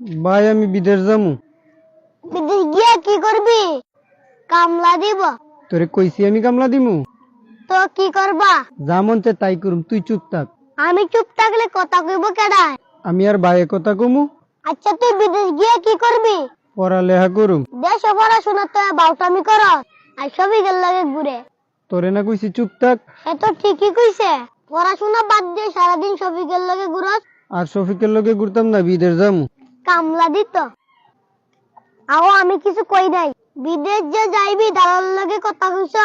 ভাই আমি বিদেশ যামু বিদেশ গিয়ে কি করবি? কামলা দিব। তোরে কইছি আমি কামলা দিমু। তো কি করবা? যা মন চায় তাই করুম তুই চুপ থাক। আমি চুপ থাকলে কথা কইব কেডায়? আমি আর ভাইয়ে কথা কমু। আচ্ছা তুই বিদেশ গিয়ে কি করবি? পড়ালেখা করুম। দেশ পড়াশোনা তো বাউটামি কর আর সবই গেল লাগে ঘুরে। তোরে না কইছি চুপ থাক। সে তো ঠিকই কইছে। পড়াশোনা বাদ দিয়ে সারাদিন গেল লাগে ঘুরস। আর শফিকের লগে ঘুরতাম না বিদেশ যামু কামলা দিত। আও আমি কিছু কই নাই। বিদেশ যে যাইবি দালাল লাগে কথা কইছ?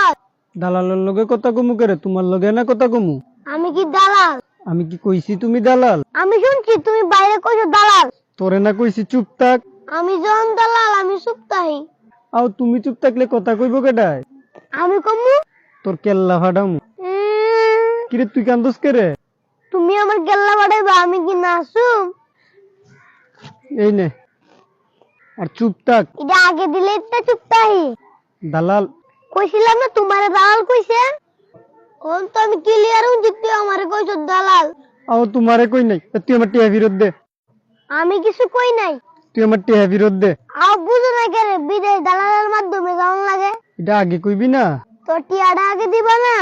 দালালের লগে কথা কমু করে? তোমার লগে না কথা কমু? আমি কি দালাল? আমি কি কইছি তুমি দালাল? আমি শুনছি তুমি বাইরে কইছো দালাল। তোরে না কইছি চুপ থাক। আমি যখন দালাল আমি চুপ তাহি আও তুমি চুপ থাকলে কথা কইব কেডায়? আমি কমু? তোর কেল্লা ফাটামু। উম, কিরে তুই কান্দস কে রে তুমি আমার গেল্লা বাড়াইবা আমি কি নাচুম এই নে। আর চুপ থাক এটা আগে দিলে তো চুপ তাহি দালাল। কইছিলাম না তোমারে দালাল কইছে? কোন তো আমি ক্লিয়ার হউন তুই আমারে কইছো দালাল। আও তোমারে কই নাই? তুই আমার টিয়া ফিরত দে। আমি কিছু কই নাই? তুই আমার টিয়া ফিরত দে। আও বুঝো না কেন বিদেশ দালালের মাধ্যমে যাওয়ান লাগে। এটা আগে কইবি না? তো টিয়াটা আগে দিবা না?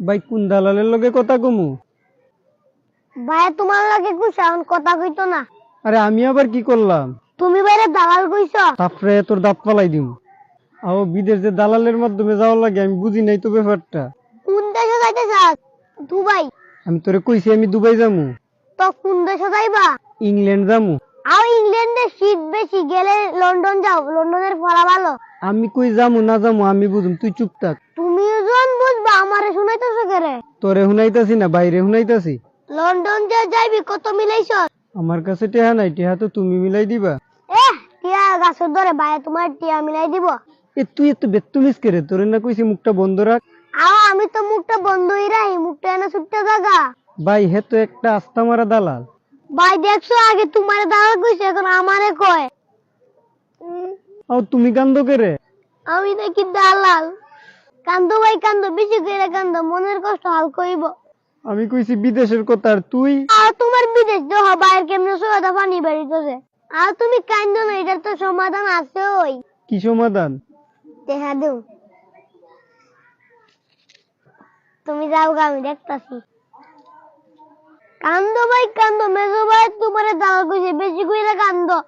ভাই কোন দালালের লগে কথা কমু? ভাই তোমার লাগে এখন কথা কইতো না। আরে আমি আবার কি করলাম? তুমি বাইরে দালাল কইছো? তারপরে তোর দাঁত পালাই দিম। আও বিদেশ যে দালালের মাধ্যমে যাওয়া লাগে আমি বুঝি নাই তো ব্যাপারটা। কোন দেশে যাইতে চাস দুবাই। আমি তোরে কইছি আমি দুবাই যামু। তো কোন দেশে যাইবা? ইংল্যান্ড যামু। আর ইংল্যান্ডে শীত বেশি গেলে লন্ডন যাও। লন্ডনের পড়া ভালো। আমি কই যামু না যামু আমি বুঝুম তুই চুপ থাক। তুমি যখন বুঝবা আমারে শুনাইতেছো কেরে? তোরে হুনাইতাছি না বাইরে হুনাইতাছি লন্ডন যে যাইবি কত মিলাইছ আমার কাছে টেহা নাই টেহা তো তুমি মিলাই দিবা। এ টিয়া গাছের ধরে ভাই তোমার টিয়া মিলাই দিব। এ তুই এত বেত্তুমিস করে তোরে না কইছি মুখটা বন্ধ রাখ আও আমি তো মুখটা বন্ধই রাখি মুখটা এনে ছুটতে জায়গা ভাই হে তো একটা আস্তা মারা দালাল। ভাই দেখছ আগে তোমার দাদা কইছে এখন আমারে কয়। আও তুমি কান্দ করে আমি নাকি দালাল। কান্দো ভাই কান্দো বেশি করে কান্দো মনের কষ্ট হাল কইব। আমি কইছি বিদেশের কথা আর তুই? আর তোমার বিদেশ দেহ বাইরে কেমনে সোয়াদা পানি বেরিতেছে আর তুমি কান্দো না এটার তো সমাধান আছে ওই। কি সমাধান? দেখা দেও। তুমি যাও গা, আমি দেখতাছি। কান্দো ভাই কান্দো। মেজো ভাই তোমারে দালাল কইছে বেশি কইরা কান্দো।